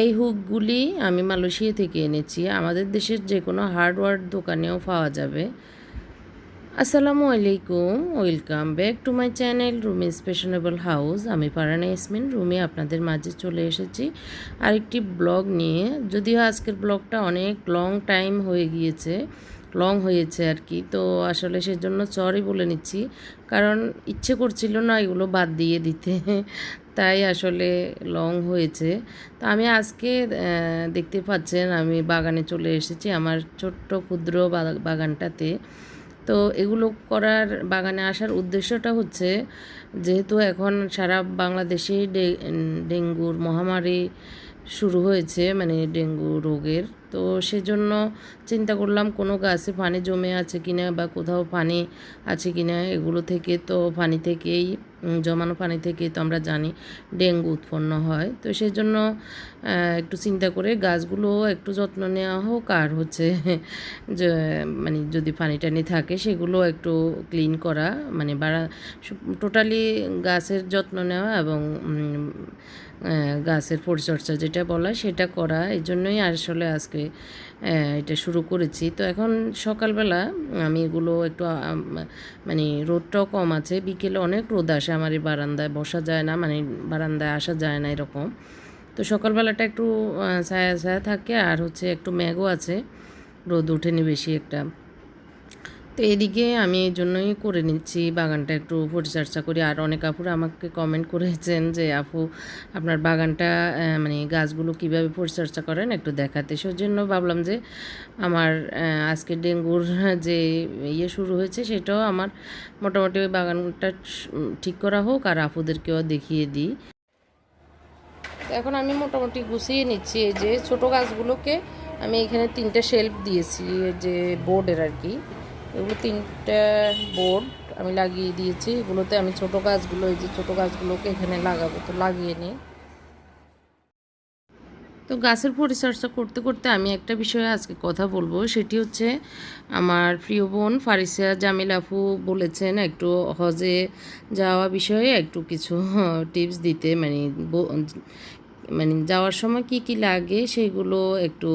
এই হুকগুলি আমি মালয়েশিয়া থেকে এনেছি। আমাদের দেশের যে কোনো হার্ডওয়্যার দোকানেও পাওয়া যাবে। আসসালামু আলাইকুম, welcome back to my channel Rumi স্পেশনেবল house. আমি পারানা ইসমিন রুমি আপনাদের মাঝে চলে এসেছি আরেকটি ব্লগ নিয়ে। যদিও আজকের ব্লগটা অনেক লং টাইম হয়ে গিয়েছে, লং হয়েছে আর কি, তো আসলে সেজন্য সরি বলে নিচ্ছি। কারণ ইচ্ছে করছিল না এগুলো বাদ দিয়ে দিতে। তাই আসলে লং হয়েছে। তো আমি আজকে দেখতে পাচ্ছেন আমি বাগানে চলে এসেছি আমার ছোট্ট ক্ষুদ্র বাগানটাতে। তো এগুলো করার, বাগানে আসার উদ্দেশ্যটা হচ্ছে যেহেতু এখন সারা বাংলাদেশে ডেঙ্গুর মহামারী শুরু হয়েছে মানে ডেঙ্গু রোগের। তো সেজন্য চিন্তা করলাম কোনো গাছে পানি জমে আছে কিনা বা কোথাও পানি আছে কিনা এগুলো থেকে তো পানি থেকেই জমানো পানি থেকে তো আমরা জানি ডেঙ্গু উৎপন্ন হয়। তো সেজন্য আহ, একটু চিন্তা করে গাছগুলো একটু যত্ন নেওয়া হোক আর হচ্ছে যে মানে যদি পানি টানি থাকে সেগুলো একটু ক্লিন করা মানে বাড়া টোটালি গাছের যত্ন নেওয়া এবং গাছের পরিচর্যা যেটা বলা সেটা করা, এই জন্যই আসলে আজকে এটা শুরু করেছি। তো এখন সকালবেলা আমি এগুলো একটু মানে রোদটাও কম আছে। বিকেলে অনেক রোদ আসে, আমার এই বারান্দায় বসা যায় না মানে বারান্দায় আসা যায় না এরকম। তো সকালবেলাটা একটু ছায়া ছায়া থাকে, আর হচ্ছে একটু ম্যাগও আছে, রোদ ওঠেনি বেশি একটা। তো এদিকে আমি এই জন্যই করে নিচ্ছি, বাগানটা একটু পরিচর্যা করি। আর অনেক আপুরা আমাকে কমেন্ট করেছেন যে, আপু, আপনার বাগানটা মানে গাছগুলো কীভাবে পরিচর্যা করেন একটু দেখাতে। সেজন্য ভাবলাম যে, আমার আজকে ডেঙ্গুর যে ইয়ে শুরু হয়েছে, সেটাও আমার মোটামুটি ওই বাগানটা ঠিক করা হোক আর আপুদেরকেও দেখিয়ে দিই। এখন আমি মোটামুটি গুছিয়ে নিচ্ছি। এই যে ছোট গাছগুলোকে আমি এখানে তিনটা শেল্ফ দিয়েছি যে বোর্ডের আর কি। এগুলো তিনটা বোর্ড আমি লাগিয়ে দিয়েছি। এগুলোতে আমি ছোট গাছগুলো, এই যে ছোট গাছগুলোকে এখানে লাগাবো। তো লাগিয়ে নিই। তো গাছের পরিচর্যা করতে করতে আমি একটা বিষয়ে আজকে কথা বলব। সেটি হচ্ছে আমার প্রিয় বোন ফারিসা জামিল আপু বলেছেন, একটু হজে যাওয়া বিষয়ে একটু কিছু টিপস দিতে। মানে মানে যাওয়ার সময় কি কি লাগে সেগুলো একটু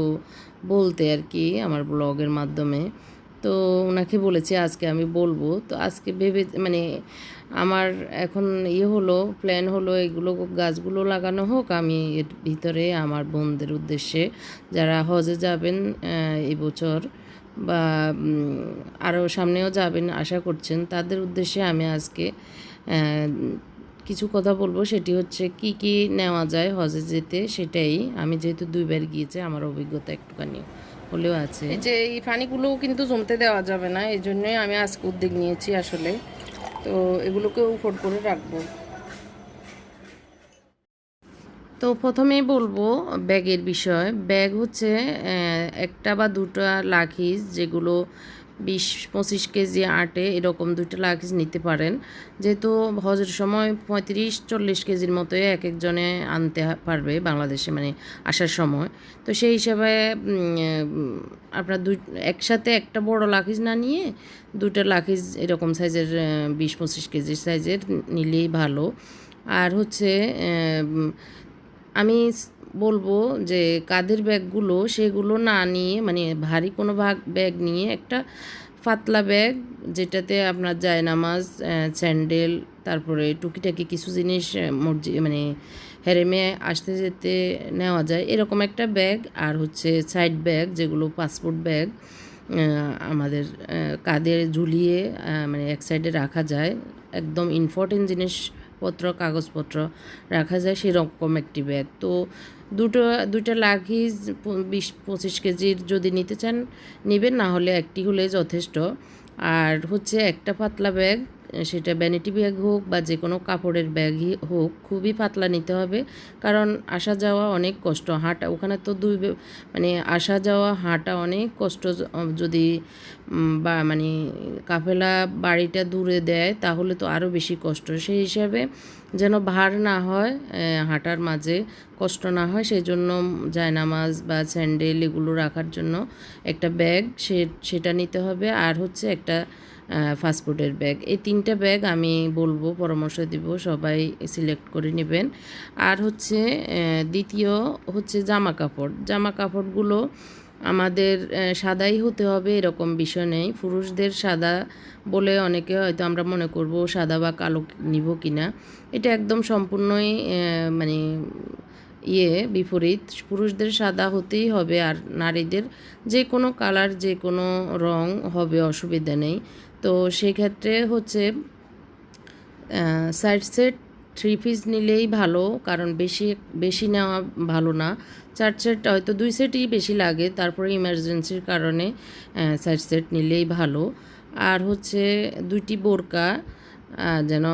বলতে আর কি আমার ব্লগের মাধ্যমে। তো ওনাকে বলেছি, আজকে আমি বলব। তো আজকে ভেবে মানে আমার এখন ইয়ে হলো প্ল্যান হলো, এগুলো গাছগুলো লাগানো হোক, আমি এর ভিতরে আমার বোনদের উদ্দেশ্যে যারা হজে যাবেন এবছর বা আরও সামনেও যাবেন, আশা করছেন, তাদের উদ্দেশ্যে আমি আজকে কিছু কথা বলব। সেটি হচ্ছে, কি কি নেওয়া যায় হজে যেতে, সেটাই। আমি যেহেতু দুইবার গিয়েছি, আমার অভিজ্ঞতা একটুখানি হলেও আছে। যে এই পানিগুলো কিন্তু জমতে দেওয়া যাবে না এই জন্যই আমি আজকে উদ্যোগ নিয়েছি আসলে। তো এগুলোকে উপর করে রাখব। তো প্রথমেই বলব ব্যাগের বিষয়। ব্যাগ হচ্ছে একটা বা দুটা লাখিজ যেগুলো বিশ পঁচিশ কেজি আটে এরকম দুইটা লাখিজ নিতে পারেন। যেহেতু হজের সময় পঁয়ত্রিশ, চল্লিশ কেজির মতো এক একজনে আনতে পারবে বাংলাদেশে মানে আসার সময়। তো সেই হিসাবে আপনার দুই, একসাথে একটা বড় লাখিজ না নিয়ে দুটো লাখিজ এরকম সাইজের বিশ পঁচিশ কেজির সাইজের নিলেই ভালো। আর হচ্ছে আমি বলব যে কাঁধের ব্যাগগুলো সেগুলো না নিয়ে মানে ভারী কোনো ভাগ ব্যাগ নিয়ে একটা পাতলা ব্যাগ যেটাতে আপনার জায়নামাজ আহ, স্যান্ডেল তারপরে টুকিটাকি কিছু জিনিস মসজি মানে হেরেমে আসতে যেতে নেওয়া যায় এরকম একটা ব্যাগ। আর হচ্ছে সাইড ব্যাগ যেগুলো পাসপোর্ট ব্যাগ আমাদের কাঁধে ঝুলিয়ে মানে এক সাইডে রাখা যায় একদম ইম্পর্টেন্ট জিনিসপত্র কাগজপত্র রাখা যায় সেরকম একটি ব্যাগ। তো দুটো, দুইটা লাগেজ বিশ, পঁচিশ কেজির যদি নিতে চান, নেবেন, না হলে একটি হলে যথেষ্ট। আর হচ্ছে একটা পাতলা ব্যাগ, সেটা ভ্যানিটি ব্যাগ হোক বা যে কোনো কাপড়ের ব্যাগই হোক, খুবই পাতলা নিতে হবে। কারণ আসা যাওয়া অনেক কষ্ট। হাঁটা, ওখানে তো দুই মানে আসা যাওয়া, হাঁটা অনেক কষ্ট যদি বা মানে কাফেলা বাড়িটা দূরে দেয়, তাহলে তো আরও বেশি কষ্ট। সেই হিসাবে যেন ভার না হয় হাঁটার মাঝে কষ্ট না হয়, সেই জন্য জায়নামাজ বা স্যান্ডেল এগুলো রাখার জন্য একটা ব্যাগ সে, সেটা নিতে হবে। আর হচ্ছে একটা ফাস্টফুডের ব্যাগ। এই তিনটা ব্যাগ আমি বলব, পরামর্শ দিব, সবাই সিলেক্ট করে নেবেন। আর হচ্ছে দ্বিতীয় হচ্ছে জামা কাপড় জামা কাপড়গুলো আমাদের সাদাই হতে হবে এরকম বিষয় নেই। পুরুষদের সাদা বলে অনেকে হয়তো আমরা মনে করব সাদা বা কালো নিব কি না এটা একদম সম্পূর্ণই মানে ইয়ে বিপরীত। পুরুষদের সাদা হতেই হবে আর নারীদের যে কোনো কালার, যে কোনো রং হবে, অসুবিধা নেই। তো সেক্ষেত্রে হচ্ছে সাইড সেট থ্রি পিস নিলেই ভালো, কারণ বেশি বেশি নেওয়া ভালো না। চার সেট হয়তো দুই সেটই বেশি লাগে, তারপরে ইমার্জেন্সির কারণে সাইড সেট নিলেই ভালো। আর হচ্ছে দুইটি বোরকা যেন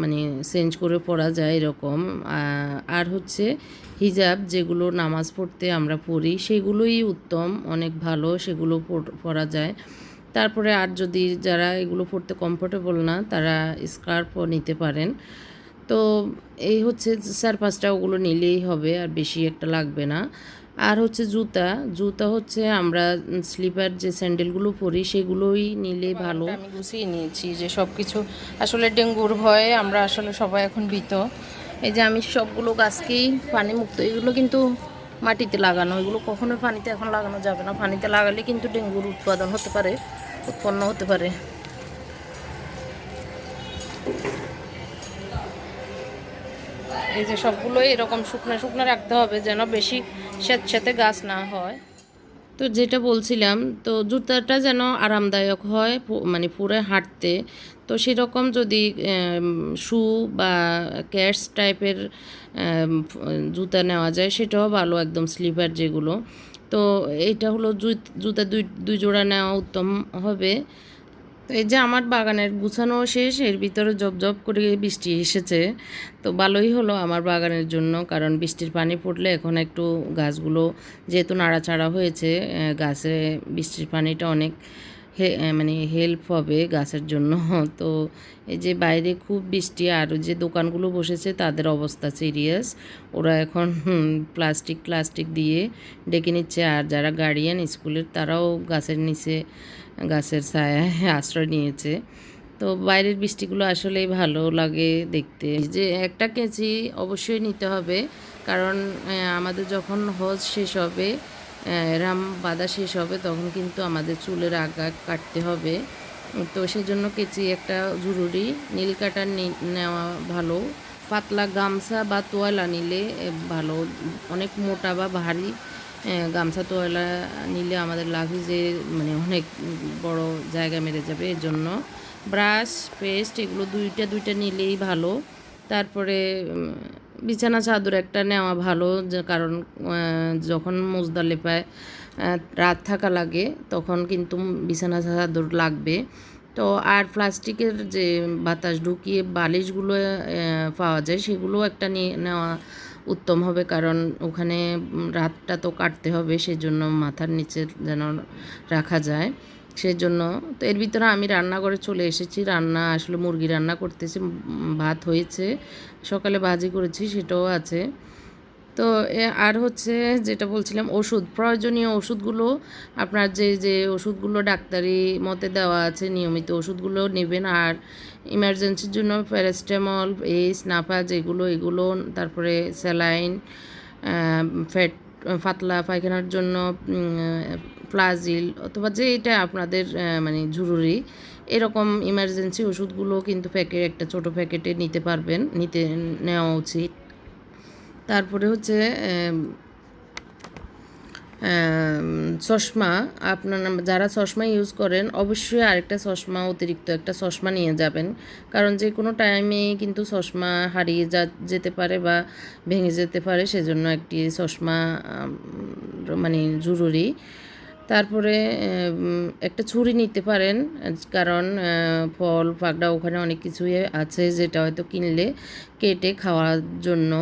মানে চেঞ্জ করে পরা যায় এরকম। আর হচ্ছে হিজাব, যেগুলো নামাজ পড়তে আমরা পড়ি, সেগুলোই উত্তম, অনেক ভালো, সেগুলো পরা যায়। তারপরে আর যদি যারা এগুলো পড়তে কমফোর্টেবল না, তারা স্কার্ফও নিতে পারেন। তো এই হচ্ছে চার পাঁচটা ওগুলো নিলেই হবে আর বেশি একটা লাগবে না। আর হচ্ছে জুতা জুতা হচ্ছে আমরা স্লিপার যে স্যান্ডেলগুলো পরি সেগুলোই নিলে ভালো। আমি গুছিয়ে নিয়েছি যে সব কিছু আসলে ডেঙ্গুর ভয়ে আমরা আসলে সবাই এখন ভীত। এই যে আমি সবগুলো গাছকেই পানি মুক্ত এগুলো কিন্তু মাটিতে লাগানো এগুলো কখনোই পানিতে এখন লাগানো যাবে না। পানিতে লাগালে কিন্তু ডেঙ্গুর উৎপাদন হতে পারে উৎপন্ন হতে পারে। এই যে সবগুলোই এরকম শুকনো শুকনো রাখতে হবে যেন বেশি স্যাঁতস্যাঁতে গাছ না হয়। তো যেটা বলছিলাম, তো জুতাটা যেন আরামদায়ক হয় মানে পুরো হাঁটতে। তো সেরকম যদি শু বা ক্যাটস টাইপের জুতা নেওয়া যায়, সেটাও ভালো একদম স্লিপার যেগুলো। তো এইটা হলো জুতা দুই দুই জোড়া নেওয়া উত্তম হবে। তো এই যে আমার বাগানের গুছানো শেষ, এর ভিতরে জব জব করে বৃষ্টি এসেছে। তো ভালোই হলো আমার বাগানের জন্য, কারণ বৃষ্টির পানি পড়লে এখন একটু গাছগুলো যেহেতু নাড়াচাড়া হয়েছে গাছে বৃষ্টির পানিটা অনেক মানে হেল্প হবে গাছের জন্য। তো এই যে বাইরে খুব বৃষ্টি, আর যে দোকানগুলো বসেছে, তাদের অবস্থা সিরিয়াস ওরা এখন প্লাস্টিক প্লাস্টিক দিয়ে ডেকে নিচ্ছে। আর যারা গার্ডিয়ান স্কুলের, তারাও গাছের নিচে, গাছের ছায়ায় আশ্রয় নিয়েছে। তো বাইরের বৃষ্টিগুলো আসলেই ভালো লাগে দেখতে। যে একটা কেজি অবশ্যই নিতে হবে। কারণ আমাদের যখন হজ শেষ হবে রাম বাঁধা শেষ হবে, তখন কিন্তু আমাদের চুলের আগা কাটতে হবে। তো সেজন্য কেচি একটা জরুরি, নীল কাটার নি- নেওয়া ভালো। পাতলা গামছা বা তোয়ালা নিলে ভালো। অনেক মোটা বা ভারী গামছা তোয়ালা নিলে আমাদের লাগেজে মানে অনেক বড় জায়গা মেরে যাবে। এর জন্য ব্রাশ, পেস্ট এগুলো দুইটা দুইটা নিলেই ভালো। তারপরে বিছানা চাদর একটা নেওয়া ভালো কারণ যখন মুজদালেপায় আহ, রাত থাকা লাগে তখন কিন্তু বিছানা চাদর লাগবে। তো আর প্লাস্টিকের যে বাতাস ঢুকিয়ে বালিশগুলো পাওয়া যায় সেগুলো একটা নিয়ে নেওয়া উত্তম হবে কারণ ওখানে রাতটা তো কাটতে হবে সেজন্য মাথার নিচে যেন রাখা যায়। সেজন্য। তো এর ভিতরে আমি রান্নাঘরে চলে এসেছি। রান্না, আসলে মুরগি রান্না করতেছি ভাত হয়েছে, সকালে ভাজি করেছি, সেটাও আছে। তো আর হচ্ছে যেটা বলছিলাম, ওষুধ, প্রয়োজনীয় ওষুধগুলো আপনার যে যে ওষুধগুলো ডাক্তারি মতে দেওয়া আছে, নিয়মিত ওষুধগুলো নেবেন। আর ইমার্জেন্সির জন্য প্যারাসিটামল এইস নাপা যেগুলো, এগুলো, তারপরে স্যালাইন ফ্যাট পাতলা পায়খানার জন্য প্লাজিল অথবা যে এটা আপনাদের মানে জরুরি, এরকম ইমার্জেন্সি ওষুধগুলো কিন্তু প্যাকেট একটা ছোট প্যাকেটে নিতে পারবেন, নিতে নেওয়া উচিত। তারপরে হচ্ছে চশমা, আপনার যারা চশমা ইউজ করেন, অবশ্যই আরেকটা চশমা, অতিরিক্ত একটা চশমা নিয়ে যাবেন। কারণ যে কোনো টাইমে কিন্তু চশমা হারিয়ে যা, যেতে পারে বা ভেঙে যেতে পারে, সেজন্য একটি চশমা মানে জরুরি। তারপরে একটা ছুরি নিতে পারেন, কারণ ফল পাকড়া ওখানে অনেক কিছুই আছে যেটা হয়তো কিনলে কেটে খাওয়ার জন্য।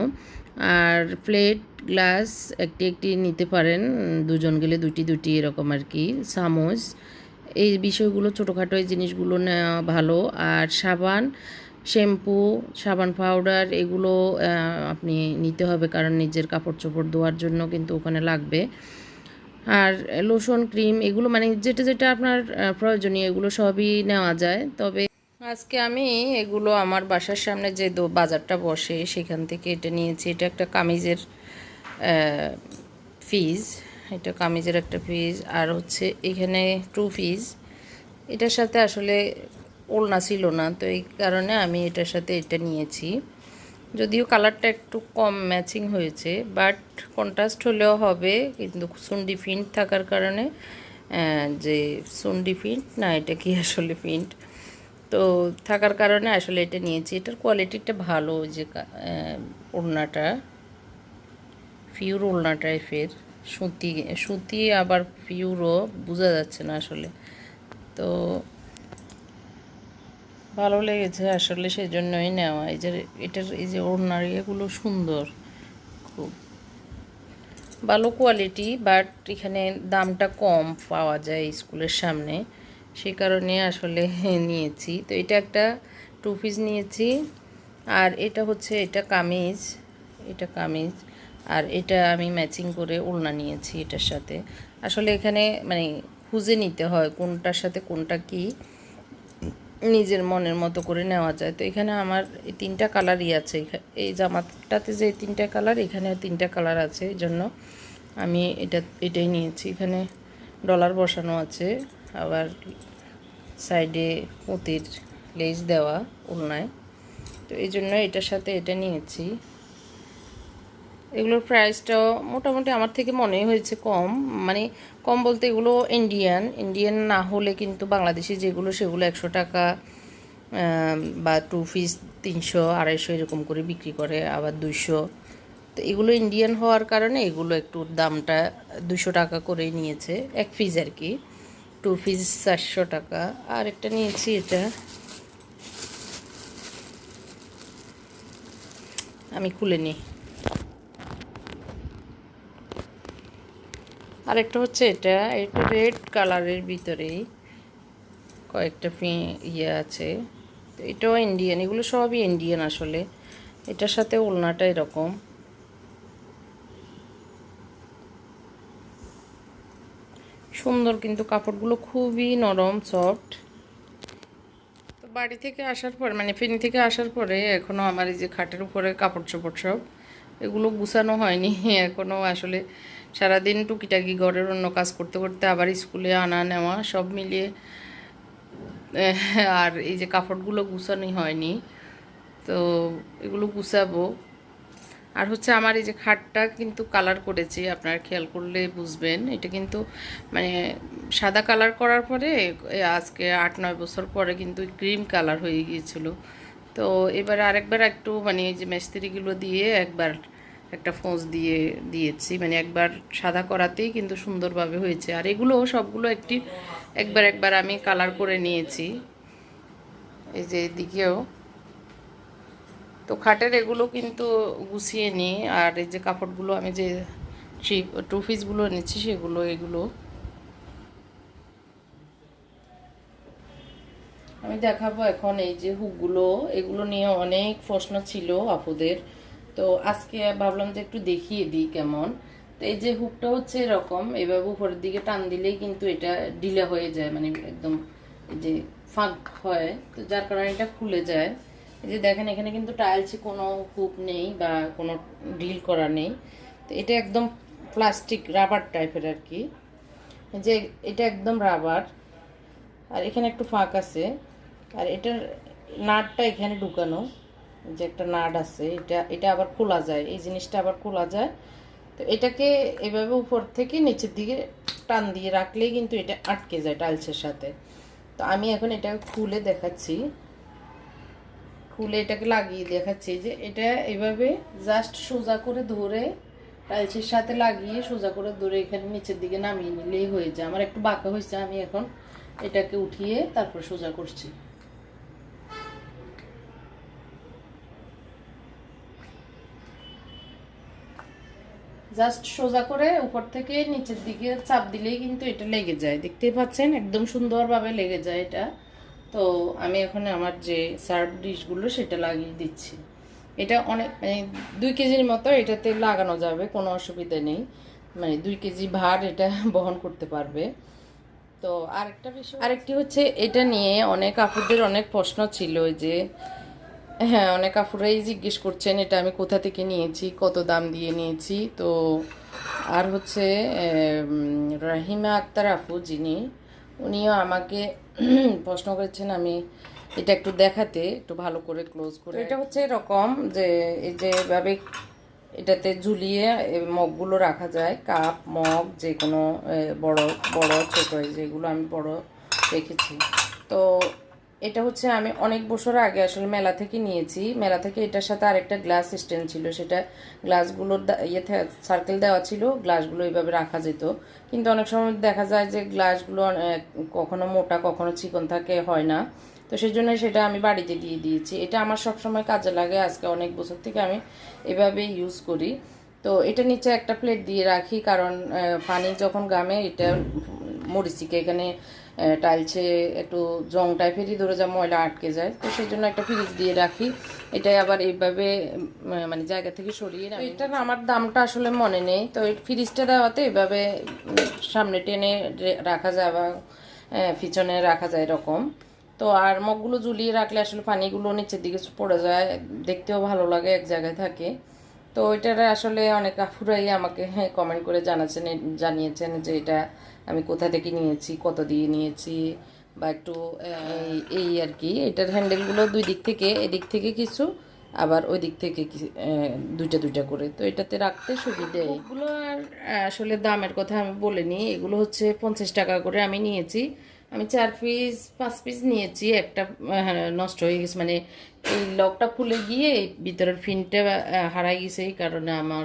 আর প্লেট, গ্লাস একটি একটি নিতে পারেন, দুজন গেলে দুটি দুটি এরকম আর কি, চামচ। এই বিষয়গুলো ছোটোখাটো এই জিনিসগুলো নেওয়া ভালো। আর সাবান, শ্যাম্পু, সাবান পাউডার এগুলো আপনি নিতে হবে কারণ নিজের কাপড় চোপড় ধোয়ার জন্য কিন্তু ওখানে লাগবে। আর লোশন, ক্রিম এগুলো মানে যেটা যেটা আপনার প্রয়োজনীয় এগুলো সবই নেওয়া যায়। তবে আজকে আমি এগুলো আমার বাসার সামনে যে বাজারটা বসে, সেখান থেকে এটা নিয়েছি। এটা একটা কামিজের ফিজ এটা কামিজের একটা ফিজ আর হচ্ছে এখানে টু ফিজ এটার সাথে আসলে ওড়না ছিল না, তো এই কারণে আমি এটার সাথে এটা নিয়েছি। যদিও কালারটা একটু কম ম্যাচিং হয়েছে বাট কন্ট্রাস্ট হলেও হবে, কিন্তু সুন্ডি ফিন্ট থাকার কারণে যে সুন্ডি ফিন্ট না, এটা কি আসলে ফিন্ট তো থাকার কারণে আসলে এটা নিয়েছি। এটার কোয়ালিটিটা ভালো যে ওড়নাটা পিওর ওড়না টাইপের সুতি সুতি আবার পিওরও বোঝা যাচ্ছে না আসলে। তো ভালো লেগেছে আসলে সেই জন্যই নেওয়া। এই যে এটার এই যে ওড়নার ইয়েগুলো সুন্দর খুব। ভালো কোয়ালিটি বাট এখানে দামটা কম পাওয়া যায় স্কুলের সামনে। সে কারণে আসলে নিয়েছি। তো এটা একটা টু পিস নিয়েছি। আর এটা হচ্ছে, এটা কামিজ এটা কামিজ। আর এটা আমি ম্যাচিং করে ওড়না নিয়েছি এটার সাথে। আসলে এখানে মানে খুঁজে নিতে হয় কোনটার সাথে কোনটা কি। নিজের মনের মতো করে নেওয়া যায়। তো এখানে আমার এই তিনটা কালারই আছে। এই জামাটাতে যে তিনটা কালার এখানে তিনটা কালার আছে। এই জন্য আমি এটা, এটাই নিয়েছি। এখানে ডলার বসানো আছে। আবার সাইডে পুঁতির লেজ দেওয়া উলনায় তো এই জন্য এটার সাথে এটা নিয়েছি। এগুলোর প্রাইসটাও মোটামুটি আমার থেকে মনে হয়েছে কম। মানে কম বলতে এগুলো ইন্ডিয়ান ইন্ডিয়ান না হলে কিন্তু বাংলাদেশি যেগুলো সেগুলো একশো টাকা বা টু পিস তিনশো, আড়াইশো এরকম করে বিক্রি করে, আবার দুইশো। তো এগুলো ইন্ডিয়ান হওয়ার কারণে এগুলো একটু দামটা দুশো টাকা করে নিয়েছে, এক পিস আর কি। টু পিস চারশো টাকা। আর একটা নিয়েছি এটা। আমি খুলে নিই। আরেকটা হচ্ছে এটা এটা রেড কালারের ভিতরেই কয়েকটা ইয়ে আছে। তো এটাও ইন্ডিয়ান এগুলো সবই ইন্ডিয়ান আসলে। এটার সাথে ওলনাটা এরকম। সুন্দর কিন্তু কাপড়গুলো খুবই নরম সফট তো বাড়ি থেকে আসার পর মানে ফেনি থেকে আসার পরে এখনও আমার এই যে খাটের উপরে কাপড় চোপড় সব, এগুলো গুছানো হয়নি। এখনও আসলে সারাদিন টুকিটাকি ঘরের অন্য কাজ করতে করতে আবার স্কুলে আনা নেওয়া সব মিলিয়ে, আর এই যে কাপড়গুলো গুছানোই হয়নি, তো এগুলো গুছাবো। আর হচ্ছে আমার এই যে খাটটা কিন্তু কালার করেছি, আপনারা খেয়াল করলে বুঝবেন। এটা কিন্তু মানে সাদা কালার করার পরে আজকে আট নয় বছর পরে কিন্তু ক্রিম কালার হয়ে গিয়েছিল। তো এবার আরেকবার একটু মানে এই যে মিস্ত্রিগুলো দিয়ে একবার একটা ফোঁস দিয়ে দিয়েছি। মানে একবার সাদা করাতেই কিন্তু সুন্দরভাবে হয়েছে। আর এগুলো সবগুলো একটি একবার একবার আমি কালার করে নিয়েছি। এই যে এদিকেও। তো খাটের এগুলো কিন্তু গুছিয়ে নিই আর এই যে কাপড়গুলো আমি যে টু পিসগুলো এনেছি, সেগুলো, এগুলো। আমি দেখাবো এখন এই যে হুকগুলো। এগুলো নিয়ে অনেক প্রশ্ন ছিল আপুদের। তো আজকে ভাবলাম যে একটু দেখিয়ে দিই কেমন। তো এই যে হুকটা হচ্ছে এরকম, এভাবে উপরের দিকে টান দিলেই কিন্তু এটা ডিলে হয়ে যায় মানে একদম যে ফাঁক হয়। তো যার কারণে এটা খুলে যায়। এই যে দেখেন, এখানে কিন্তু টাইলসে কোনো হুক নেই বা কোনো ডিল করা নেই। তো এটা একদম প্লাস্টিক রাবার টাইপের আর কি। যে এটা একদম রাবার আর এখানে একটু ফাঁক আছে। আর এটার নাটটা এখানে ঢুকানো। যে একটা নাট আছে, এটা এটা আবার খোলা যায়, এই জিনিসটা আবার খোলা যায়। তো এটাকে এভাবে উপর থেকে নিচের দিকে টান দিয়ে রাখলেই কিন্তু এটা আটকে যায় টাইলসের সাথে। তো আমি এখন এটা খুলে দেখাচ্ছি। খুলে এটাকে লাগিয়ে দেখাচ্ছি যে এটা এভাবে জাস্ট সোজা করে ধরে টাইলসের সাথে লাগিয়ে সোজা করে ধরে এখানে নিচের দিকে নামিয়ে নিলেই হয়ে যায়। আমার একটু বাঁকা হয়েছে, আমি এখন এটাকে উঠিয়ে তারপর সোজা করছি। জাস্ট সোজা করে উপর থেকে নিচের দিকে চাপ দিলেই কিন্তু এটা লেগে যায়। দেখতেই পাচ্ছেন, একদম সুন্দরভাবে লেগে যায় এটা। তো আমি এখন আমার যে সার্ভ ডিশগুলো সেটা লাগিয়ে দিচ্ছি। এটা অনেক মানে দুই কেজির মতো এটাতে লাগানো যাবে, কোনো অসুবিধা নেই। মানে দুই কেজি ভার এটা বহন করতে পারবে। তো আরেকটা বিষয় আরেকটি হচ্ছে এটা নিয়ে অনেক আপুদের অনেক প্রশ্ন ছিল যে হ্যাঁ অনেক আপুরাই জিজ্ঞেস করছেন এটা আমি কোথা থেকে নিয়েছি? কত দাম দিয়ে নিয়েছি? তো আর হচ্ছে রাহিমা আক্তার আপু যিনি উনিও আমাকে প্রশ্ন করেছেন আমি এটা একটু দেখাতে একটু ভালো করে ক্লোজ করে এটা হচ্ছে এরকম যে এই যে এভাবে এটাতে ঝুলিয়ে মগগুলো রাখা যায় কাপ মগ যে কোনো বড় বড় ছোট যেগুলো আমি বড় রেখেছি। তো এটা হচ্ছে আমি অনেক বছর আগে আসলে মেলা থেকে নিয়েছি। মেলা থেকে এটার সাথে আরেকটা গ্লাস স্ট্যান্ড ছিল। সেটা গ্লাসগুলোর ইয়ে সার্কেল দেওয়া ছিল। গ্লাসগুলো এইভাবে রাখা যেত। কিন্তু অনেক সময় দেখা যায় যে গ্লাসগুলো কখনো মোটা, কখনো চিকন থাকে, হয় না। তো সেই জন্য সেটা আমি বাড়িতে দিয়ে দিয়েছি। এটা আমার সবসময় কাজে লাগে। আজকে অনেক বছর থেকে আমি এভাবে ইউজ করি। তো এটা নিচে একটা প্লেট দিয়ে রাখি। কারণ পানি যখন গামে এটা মরিচিকে এখানে টাইলসে একটু জং টাইপেরই ধরে যা ময়লা আটকে যায়। তো সেই জন্য একটা ফ্রিজ দিয়ে রাখি। এটাই আবার এইভাবে মানে জায়গা থেকে সরিয়ে রাখি এটা না, আমার দামটা আসলে মনে নেই। তো এই ফ্রিজটা দেওয়াতে এভাবে সামনে টেনে রাখা যায় বা পিছনে রাখা যায় এরকম। তো আর মগগুলো ঝুলিয়ে রাখলে আসলে পানিগুলো নিচের দিকে পড়ে যায়। দেখতেও ভালো লাগে, এক জায়গায় থাকে। তো এটার আসলে অনেক আফুরাই আমাকে কমেন্ট করে জানাচ্ছেন জানিয়েছেন যে এটা আমি কোথা থেকে নিয়েছি, কত দিয়ে নিয়েছি বা একটু এই- আর কি। এটার হ্যান্ডেলগুলো দুই দিক থেকে, এদিক থেকে কিছু, আবার ওই দিক থেকে দুইটা দুইটা করে। তো এটাতে রাখতে সুবিধে। এগুলো আর, আসলে দামের কথা আমি বলিনি। এগুলো হচ্ছে পঞ্চাশ টাকা করে আমি নিয়েছি। আমি চার পিস পাঁচ পিস নিয়েছি একটা আহ, নষ্ট হয়ে গেছে। মানে এই লকটা খুলে গিয়ে ভিতরের ফিনটা হারাই গেছে এই কারণে আমার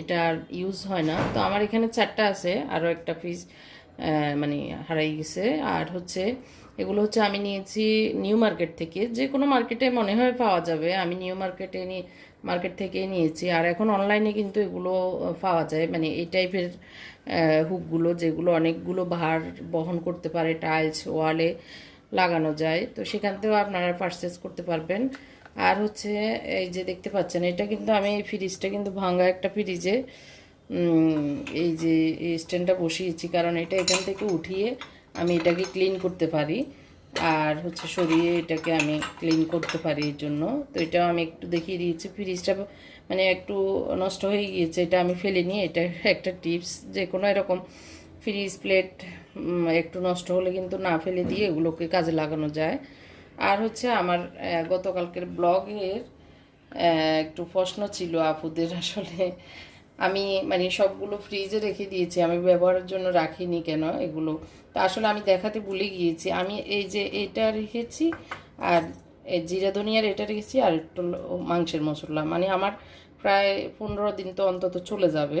এটা আর ইউজ হয় না। তো আমার এখানে চারটা আছে আরও একটা পিস মানে হারাই গেছে। আর হচ্ছে এগুলো হচ্ছে আমি নিয়েছি নিউ মার্কেট থেকে। যে কোনো মার্কেটে মনে হয় পাওয়া যাবে। আমি নিউ মার্কেটে নিয়ে মার্কেট থেকে নিয়েছি। আর এখন অনলাইনে কিন্তু এগুলো পাওয়া যায়। মানে এই টাইপের হুকগুলো যেগুলো অনেকগুলো ভার বহন করতে পারে টাইলস ওয়ালে লাগানো যায়, তো সেখান থেকেও আপনারা পারচেস করতে পারবেন। আর হচ্ছে, এই যে দেখতে পাচ্ছেন, এটা কিন্তু আমি এই ফ্রিজটা কিন্তু ভাঙা একটা ফ্রিজে এই যে স্ট্যান্ডটা বসিয়েছি। কারণ এটা এখান থেকে উঠিয়ে আমি এটাকে ক্লিন করতে পারি। আর হচ্ছে সরিয়ে এটাকে আমি ক্লিন করতে পারি এর জন্য। তো এটাও আমি একটু দেখিয়ে দিয়েছি ফ্রিজটা মানে একটু নষ্ট হয়ে গিয়েছে, এটা আমি ফেলিনি। এটা একটা টিপস যে কোনো এরকম ফ্রিজ প্লেট একটু নষ্ট হলে কিন্তু না ফেলে দিয়ে এগুলোকে কাজে লাগানো যায়। আর হচ্ছে আমার গতকালকের ব্লগের একটু প্রশ্ন ছিল আপুদের আসলে। আমি মানে সবগুলো ফ্রিজে রেখে দিয়েছি। আমি ব্যবহারের জন্য রাখিনি কেন এগুলো? তা আসলে আমি দেখাতে ভুলে গিয়েছি। আমি এই যে এটা রেখেছি আর জিরা ধনিয়ার এটা রেখেছি আর একটু মাংসের মশলা। মানে আমার প্রায় পনেরো দিন তো অন্তত চলে যাবে।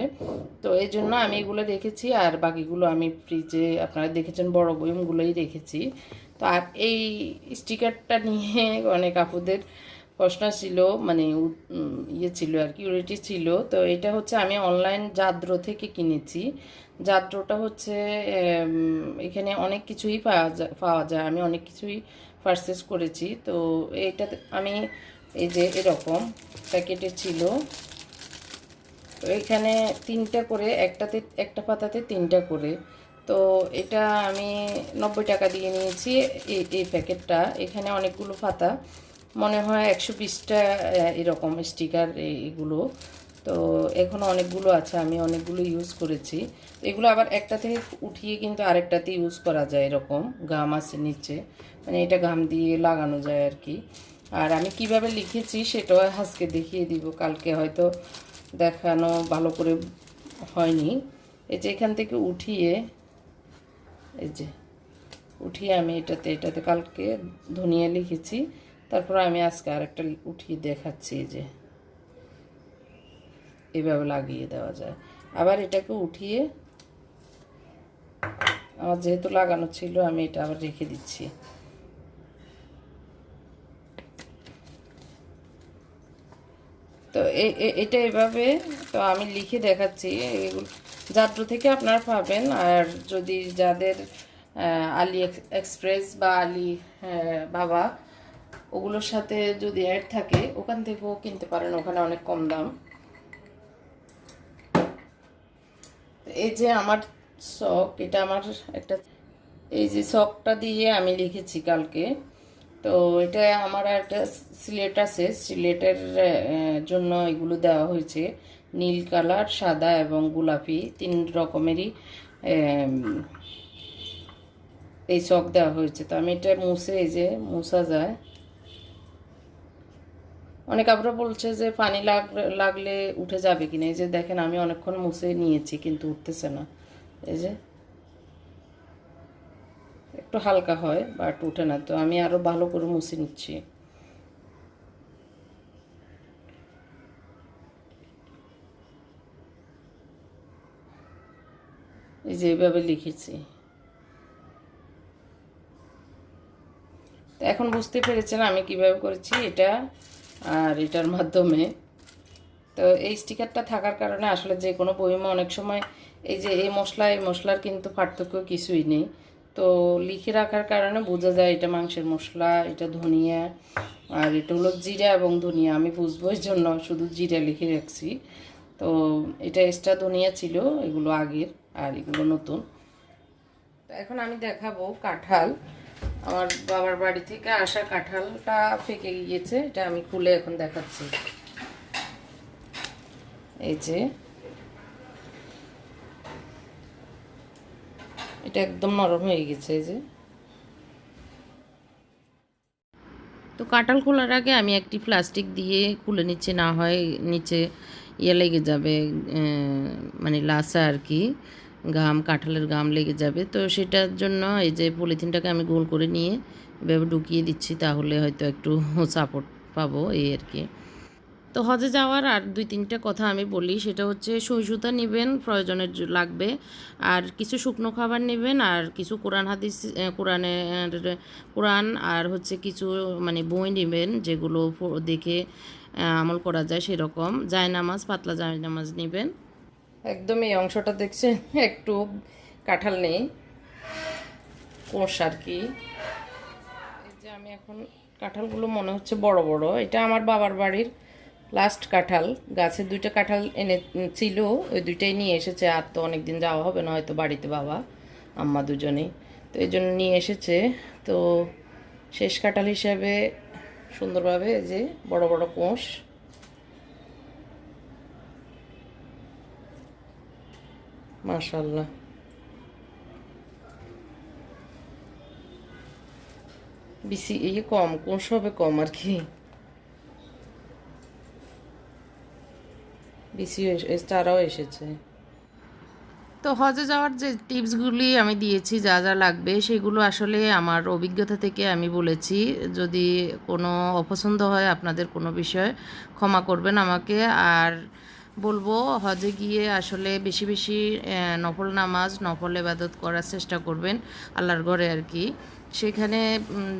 তো এই জন্য আমি এগুলো রেখেছি আর বাকিগুলো আমি ফ্রিজে আপনারা দেখেছেন বড় বয়মগুলোই রেখেছি। তো আর এই স্টিকারটা নিয়ে অনেক আপুদের প্রশ্ন ছিল মানে ইয়ে ছিল আর কি ইউরিটি ছিল। তো এটা হচ্ছে আমি অনলাইন জাদ্র থেকে কিনেছি। জাদ্রটা হচ্ছে এখানে অনেক কিছুই পাওয়া যায় পাওয়া যায়। আমি অনেক কিছুই পারচেস করেছি। তো এটা আমি, এই যে এরকম প্যাকেটে ছিল। তো এখানে তিনটা করে, একটাতে, একটা পাতাতে তিনটা করে। তো এটা আমি নব্বই টাকা দিয়ে নিয়েছি এই এই প্যাকেটটা এখানে অনেকগুলো পাতা। মনে হয় একশো বিশটা এরকম স্টিকার এগুলো। তো এখনও অনেকগুলো আছে, আমি অনেকগুলো ইউজ করেছি। এগুলো আবার একটা থেকে উঠিয়ে কিন্তু আরেকটাতে ইউজ করা যায় এরকম, গাম আছে নিচে। মানে এটা গাম দিয়ে লাগানো যায় আর কি। আর আমি কীভাবে লিখেছি সেটাও আজকে দেখিয়ে দিব, কালকে হয়তো দেখানো ভালো করে হয়নি। এই যে এখান থেকে উঠিয়ে, এই যে, উঠিয়ে আমি এটাতে এটাতে কালকে ধনিয়া লিখেছি। তারপর আমি আজকে আরেকটা উঠিয়ে দেখাচ্ছি যে এভাবে লাগিয়ে দেওয়া যায়। আবার এটাকে উঠিয়ে আমার যেহেতু লাগানো ছিল আমি এটা আবার রেখে দিচ্ছি। তো এটা এভাবে তো আমি লিখে দেখাচ্ছি এগুলো। যাত্র থেকে আপনারা পাবেন আর যদি যাদের আলি এক্স- এক্সপ্রেস বা আলি আহ, বাবা ওগুলোর সাথে যদি অ্যাড থাকে, ওখান থেকেও কিনতে পারেন, ওখানে অনেক কম দাম। এই যে আমার শখ এটা আমার একটা, এই যে শখটা দিয়ে আমি লিখেছি কালকে। তো এটা আমার একটা সিলেট আছে সিলেটের জন্য এগুলো দেওয়া হয়েছে। নীল কালার, সাদা এবং গোলাপি, তিন রকমেরই এই চক দেওয়া হয়েছে। তো আমি এটা মুছে, এই যে মুছা যায়। অনেক আপনারা বলছে যে পানি লাগ লাগলে উঠে যাবে কিনা। এই যে দেখেন, আমি অনেকক্ষণ মুছে নিয়েছি, কিন্তু উঠতেছে না। এই যে একটু হালকা হয় বাট উঠে না। তো আমি আরও ভালো করে মুছে নিচ্ছি। এই যে এইভাবে লিখেছি। তো এখন বুঝতে পেরেছেন আমি কীভাবে করেছি। এটা আর এটার মাধ্যমে। তো এই স্টিকারটা থাকার কারণে আসলে যে কোনো বইমে অনেক সময় এই যে এই মশলা, এই মশলার কিন্তু পার্থক্য কিছুই নেই। তো লিখে রাখার কারণে বোঝা যায় এটা মাংসের মশলা, এটা ধনিয়া, আর এটা হলো জিরা এবং ধনিয়া। আমি বুঝব এর জন্য, শুধু জিরা লিখে রাখছি। তো এটা এক্সট্রা ধনিয়া ছিল, এগুলো আগের, আর এগুলো নতুন। তো এখন আমি দেখাবো কাঁঠাল। আমার বাবার বাড়ি থেকে আসা কাঁঠালটা ফেকে গিয়েছে, এটা আমি খুলে এখন দেখাচ্ছি। এই যে। এটা একদম নরম হয়ে গেছে, এই যে। তো কাঁঠাল খোলার আগে আমি একটি প্লাস্টিক দিয়ে খুলে নিচ্ছি না হয়, নিচে ইয়ে লেগে যাবে মানে লাসা আর কি। গাম, কাঁঠালের গাম লেগে যাবে। তো সেটার জন্য এই যে পলিথিনটাকে আমি গোল করে নিয়ে এভাবে ঢুকিয়ে দিচ্ছি, তাহলে হয়তো একটু সাপোর্ট পাবো এই আর কি। তো হজে যাওয়ার আর দুই তিনটা কথা আমি বলি, সেটা হচ্ছে সুই সুতা নেবেন, প্রয়োজনের লাগবে। আর কিছু শুকনো খাবার নেবেন, আর কিছু কোরআন হাদিস কোরআনের, কোরআন, আর হচ্ছে কিছু মানে বই নেবেন, যেগুলো দেখে আমল করা যায় সেরকম। জায়নামাজ, পাতলা জায়নামাজ নেবেন। একদম এই অংশটা দেখছেন? একটু কাঁঠাল নেই। কোষ আর কি। এই যে আমি এখন কাঁঠালগুলো মনে হচ্ছে বড় বড়। এটা আমার বাবার বাড়ির লাস্ট কাঁঠাল। গাছের দুইটা কাঁঠাল এনে ছিল, ওই দুইটাই নিয়ে এসেছে। আর তো অনেক দিন যাওয়া হবে না, হয়তো বাড়িতে বাবা, আম্মা দুজনেই। তো এই জন্য নিয়ে এসেছে। তো শেষ কাঁঠাল হিসাবে সুন্দরভাবে যে বড় বড় কোষ। মাশাল্লাহ বেশি ইয়ে কম কোষ হবে কম আর কি? বেশি চারাও এসেছে। তো হজে যাওয়ার যে টিপসগুলি আমি দিয়েছি, যা যা লাগবে, সেগুলো আসলে আমার অভিজ্ঞতা থেকে আমি বলেছি। যদি কোনো অপছন্দ হয় আপনাদের কোনো বিষয়, ক্ষমা করবেন আমাকে। আর বলব, হজে গিয়ে আসলে বেশি বেশি নফল নামাজ, নফল এবাদত করার চেষ্টা করবেন আল্লাহর ঘরে আর কি। সেখানে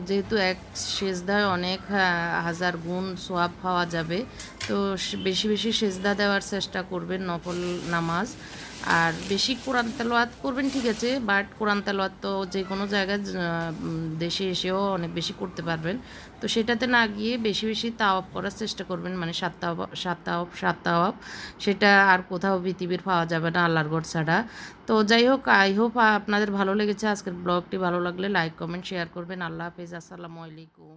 যেহেতু এক সেজদায় অনেক হাজার গুণ সোয়াব পাওয়া যাবে, তো বেশি বেশি সেজদা দেওয়ার চেষ্টা করবেন নফল নামাজ। আর বেশি কোরআন তেলোয়াত করবেন, ঠিক আছে, বাট কোরআন তেলোয়াত তো যে কোনো জায়গায় দেশে এসেও অনেক বেশি করতে পারবেন। তো সেটাতে না গিয়ে বেশি বেশি তাওয়াব করার চেষ্টা করবেন মানে সাত তাওয়াব সাত তাওয়াব সাত তাওয়াব সেটা আর কোথাও পৃথিবীর পাওয়া যাবে না আল্লাহর ঘর ছাড়া। তো যাই হোক, আই হোপ আপনাদের ভালো লেগেছে, আজকের ব্লগটি ভালো লাগলে লাইক কমেন্ট শেয়ার করবেন। আল্লাহ হাফিজ আসসালামু আলাইকুম।